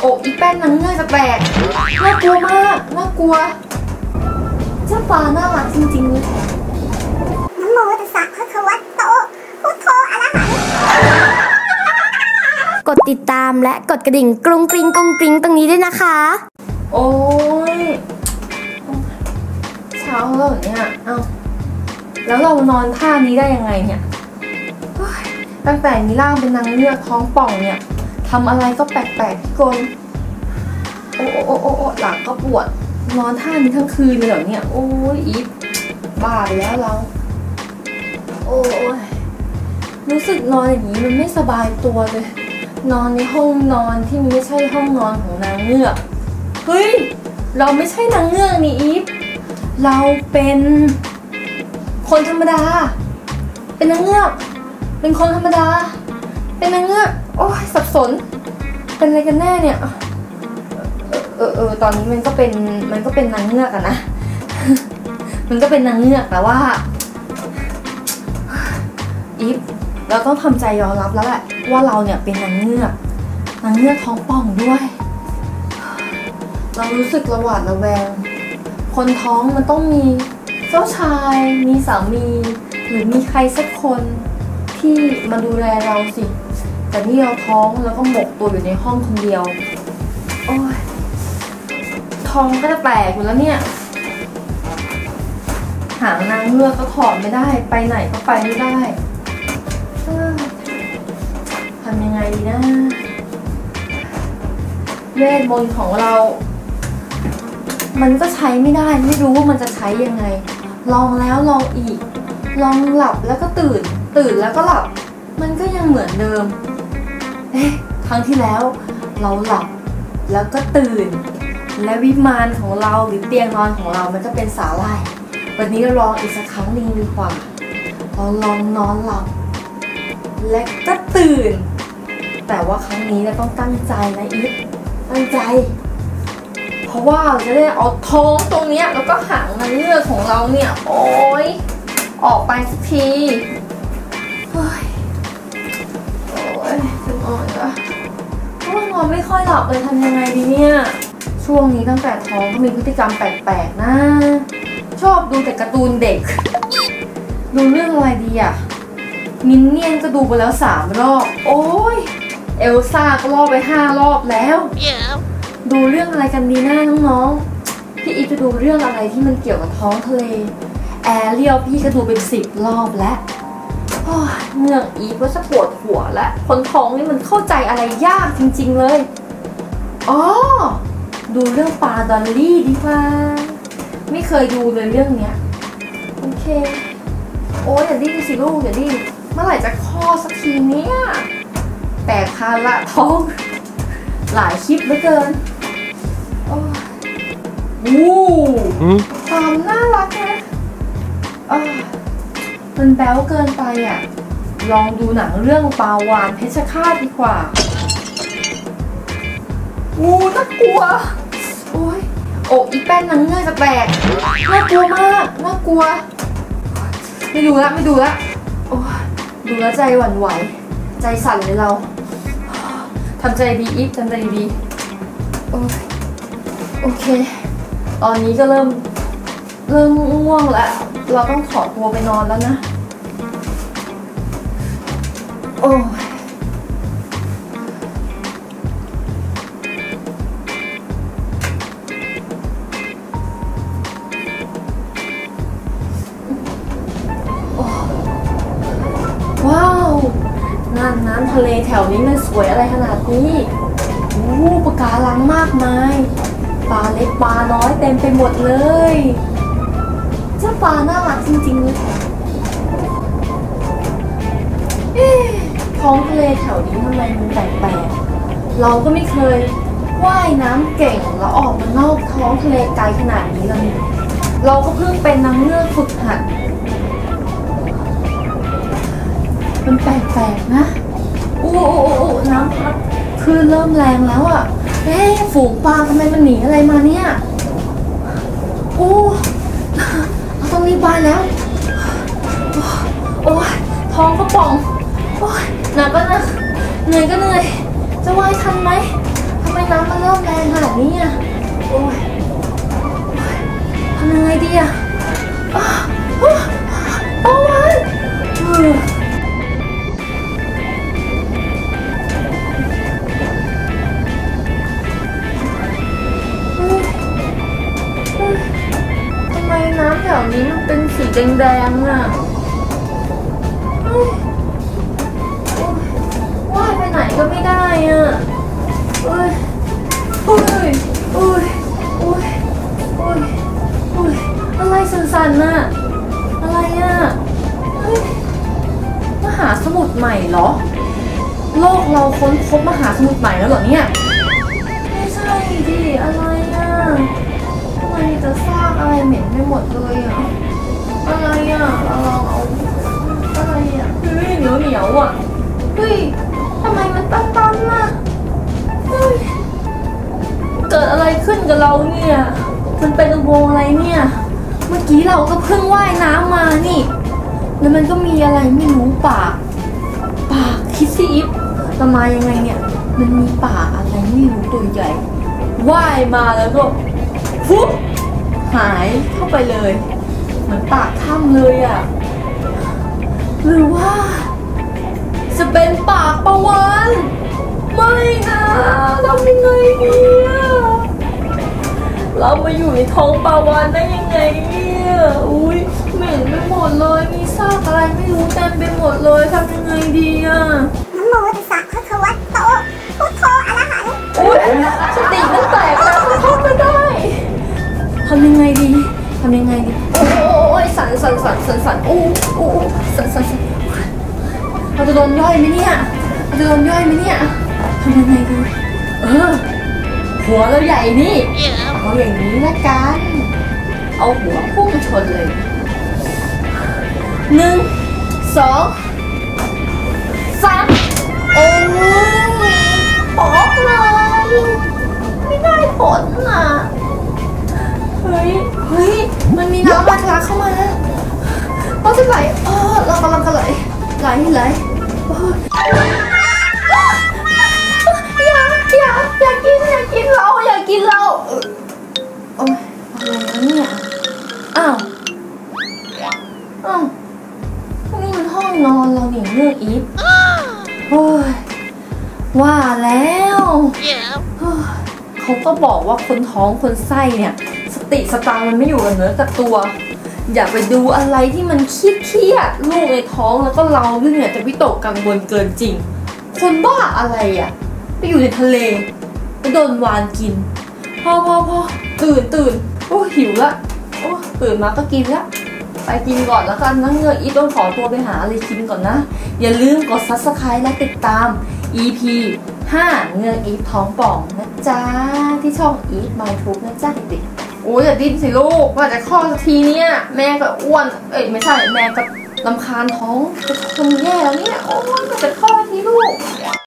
โอ้อีแป้นนางเงือกจะแตกน่ากลัวมากน่ากลัว เจ้าปลาน่ารักจริงๆเลยนะโมตัสสะภะคะวะโตพุทโธอะระหังกดติดตามและกดกระดิ่งกรุงกริงกรุงกริงตรงนี้ด้วยนะคะ โอ้ยเช้าแล้วเหรอเนี่ยเอาแล้วเรานอนท่านี้ได้ยังไงเนี่ยเฮ้ยตั้งแต่มีร่างเป็นนางเงือกท้องป่องเนี่ย ทำอะไรก็แปลกๆพี่กลโอ้โอ้โอ้โอ้โอ้หลังก็ปวด นอนท่านี้ทั้งคืนเลยเหรอเนี่ย โอ้ยอีฟบ้าไปแล้วเรา โอ้ยรู้สึกนอนอย่างนี้มันไม่สบายตัวเลย นอนในห้องนอนที่มันไม่ใช่ห้องนอนของนางเงือก เฮ้ย เราไม่ใช่นางเงือกนี่อีฟ เราเป็นคนธรรมดา เป็นนางเงือก เป็นคนธรรมดา เป็นนางเงือก โอ้ยสับสน เป็นอะไรกันแน่เนี่ย เออเออตอนนี้มันก็เป็นมันก็เป็นนางเงือกอะนะ มันก็เป็นนางเงือกแต่ว่าอีฟเราต้องทำใจยอมรับแล้วแหละว่าเราเนี่ยเป็นนางเงือกนางเงือกท้องป่องด้วย เรารู้สึกระหวาดระแวง คนท้องมันต้องมีเจ้าชาย มีสามี หรือมีใครสักคนที่มาดูแลเราสิ แต่นี่เราท้องแล้วก็หมกตัวอยู่ในห้องคนเดียว โอ้ยท้องก็จะแตกอยู่แล้วเนี่ย หางนางเงือกก็ถอดไม่ได้ ไปไหนก็ไปไม่ได้ทำยังไงดีนะเวทมนต์ของเรา มันก็ใช้ไม่ได้ ไม่รู้ว่ามันจะใช้ยังไง ลองแล้วลองอีก ลองหลับแล้วก็ตื่น ตื่นแล้วก็หลับ มันก็ยังเหมือนเดิม เอ๊ะครั้งที่แล้วเราหลับแล้วก็ตื่น และวิมานของเราหรือเตียงนอนของเรามันจะเป็นสาลายวันนี้เราลองอีกสักครั้งหนึ่งดีกว่าเราลองนอนหลับ และก็ตื่น แต่ว่าครั้งนี้เราต้องตั้งใจนะอีฟตั้งใจ เพราะว่าเราจะได้เอาท้องตรงเนี้ยแล้วก็หางนางเงือกของเราเนี่ย โอ้ยออกไปสักทีเฮ้ย อ้ยจะนอนละเพราะว่านอนไม่ค่อยหลับเลยทำยังไงดีเนี่ย ช่วงนี้ตั้งแต่ท้องก็มีพฤติกรรมแปลกๆนะ ชอบดูแต่การ์ตูนเด็ก ดูเรื่องอะไรดีอะมินเนี่ยนก็ดูไปแล้วสามรอบ โอ้ย เอลซ่าก็รอบไปห้ารอบแล้วดูเรื่องอะไรกันดีนะน้องๆ พี่อีจะดูเรื่องอะไรที่มันเกี่ยวกับท้องทะเล แอรเรียวพี่ก็ดูเป็นสิบรอบแล้ว เมืองอีฟก็จะปวดหัวแล้วคนท้องนี่มันเข้าใจอะไรยากจริง ๆเลย อ๋อ ดูเรื่องปลาดอลลี่ดีกว่า ไม่เคยดูเลยเรื่องเนี้ย โอเค โอ้ยอย่าดิ้นสิลูกอย่าดิ้นเมื่อไหร่จะคลอดสักทีเนี้ยแตกภาระท้อง หลายคลิปเหลือเกินโอ้ยวู้ความน่ารักนะเออ มันแบ๊วเกินไปอะ ลองดูหนังเรื่องปาวานเพชรฆาตดีกว่าวูน่ากลัว โอ้ยโอ้อีแป้นนางเงือกจะแตก น่ากลัวมาก น่ากลัว ไม่ดูละไม่ดูละโอ้ยดูแล้วใจหวั่นไหว ใจสั่นเลยเรา ทำใจดีอีฟทำใจดีโอ้ยโอเค ตอนนี้ก็เริ่ม เริ่มง่วงแล้ว เราต้องขอตัวไปนอนแล้วนะ โอ้โอ้ว้าวน้ำน้ำทะเลแถวนี้มันสวยอะไรขนาดนี้โอ้ปะการังมากมาย ปลาเล็กปลาน้อยเต็มไปหมดเลย เจ้าปลาน่ารักจริงๆเลยเอ๊ะ ท้องทะเลแถวนี้ทำไมมันแปลกๆเราก็ไม่เคยว่ายน้ำเก่งแล้วออกมานอกท้องทะเลไกลขนาดนี้เลยเราก็เพิ่งเป็นนางเงือกฝึกหัด มันแปลกๆนะโอ้โอ้โอ้น้ำพัดคลื่นเริ่มแรงแล้วอะ่ะเอ๊ะฝูงปลาทำไมมันหนีอะไรมาเนี่ยโอ้เราต้องรีบไปแล้ว โอ้ยท้องก็ป่อง โอ้ยหนักก็หนักเหนื่อยก็เหนื่อย จะว่ายทันไหมทำไมน้ำมันแรงขนาดนี้อะโอ้ยทำยังไงดีอะโอ้ยเออเฮ้ยเฮ้ยทำไมน้ำแถวนี้มันเป็นสีแดงๆอะเฮ้ยโอ๊ยว่ายไปไหน ก็ไม่ได้อะเอ้ยเอ้ยเอ้ยเอ้ยเอ้ยเอ้ยอะไรสั่นๆน่ะ อะไรอะเฮ้ยมหาสมุทรใหม่เหรอ โลกเราค้นพบมหาสมุทรใหม่แล้วเหรอเนี่ย ไม่ใช่ดิ อะไรอะทำไมมีแต่ซากอะไรเหม็นไปหมดเลยอะ อะไรอะเราลองเอาอะไรอะเฮ้ยเหนียวเหนียวอะเฮ้ย ทำไมมันตันๆน่ะเฮ้ยเกิดอะไรขึ้นกับเราเนี่ย มันเป็นอุโมงค์อะไรเนี่ย เมื่อกี้เราก็เพิ่งว่ายน้ำมานี่ แล้วมันก็มีอะไรไม่รู้ปากปากคิดซีอิฟเรามายังไงเนี่ย มันมีป่าอะไรไม่รู้ตัวใหญ่ว่ายมาแล้วก็ฟุ๊บหายเข้าไปเลย เหมือนปากถ้ำเลยอะ่ะหรือว่า จะเป็นปากประวานไม่นะทำยังไงเนี่ยเรามาอยู่ในท้องปลาวานได้ยังไงเนี่ยอุ้ยเหม็นไปหมดเลย มีซากอะไรไม่รู้เต็มไปหมดเลยทำยังไงดีอะนะโมตัสสะภะคะวะโตพุทโธอะระหังอุ้ยสติมันแตกแล้วมันเข้าไม่ได้ทำยังไงดีทำยังไงดีโอ้ยสั่นสั่นสั่นสั่นสั่นโอ้โอ้สั่นสั่นสั่น เราจะโดนย่อยไหมเนี่ยเราจะโดนย่อยไหมเนี่ยทำยังไงดีเออ หัวเราใหญ่นี่เอาอย่างนี้ละกัน เอาหัวพุ่งชนเลยหนึ่งสองสามโอ้ยปอกเลยไม่ได้ผลน่ะเฮ้ยเฮ้ยมันมีน้ำมันทะลักเข้ามาต้องจะไหลเออเรากำลังจะไหลไหลไหล อย่าอย่าอย่ากินอย่ากินเราอย่ากินเราเออโอ้ยอะไรวะเนี่ยอ้าวอ้าวนี่มันห้องนอนเราหนิเลือกอีฟโอ้ยว่าแล้วเขาก็บอกว่าคนท้องคนไส้เนี่ย สติสตางค์มันไม่อยู่กับเนื้อกับตัว อย่าไปดูอะไรที่มันเครียดเคียดๆลูกในท้องแล้วก็เราเรื่องเนี่ยจะวิตกกังวลเกินจริง คนบ้าอะไรอะ ไปอยู่ในทะเลไปโดนวานกินพอพอพอตื่นตื่นโอ้หิวละโอ้ตื่นมาก็กินละไปกินก่อนแล้วกันนะเงยอีต้องขอตัวไปหาอะไรกินก่อนนะ อย่าลืมกด subscribe และติดตาม EP 5 เงือกอีท้องป่องนะจ๊ะ ที่ช่อง Eat My t u b e นะจ๊ะเด็กๆ อ้ยอย่าดิ้นสิลูกว่าจะคลอดสักทีเนี่ยแม่ก็อ้วนเอ้ยไม่ใช่แม่ก็ลำคาญท้องจะคนแย่แล้วเนี่ยโอ้ยว่าจะคลอดทีลูก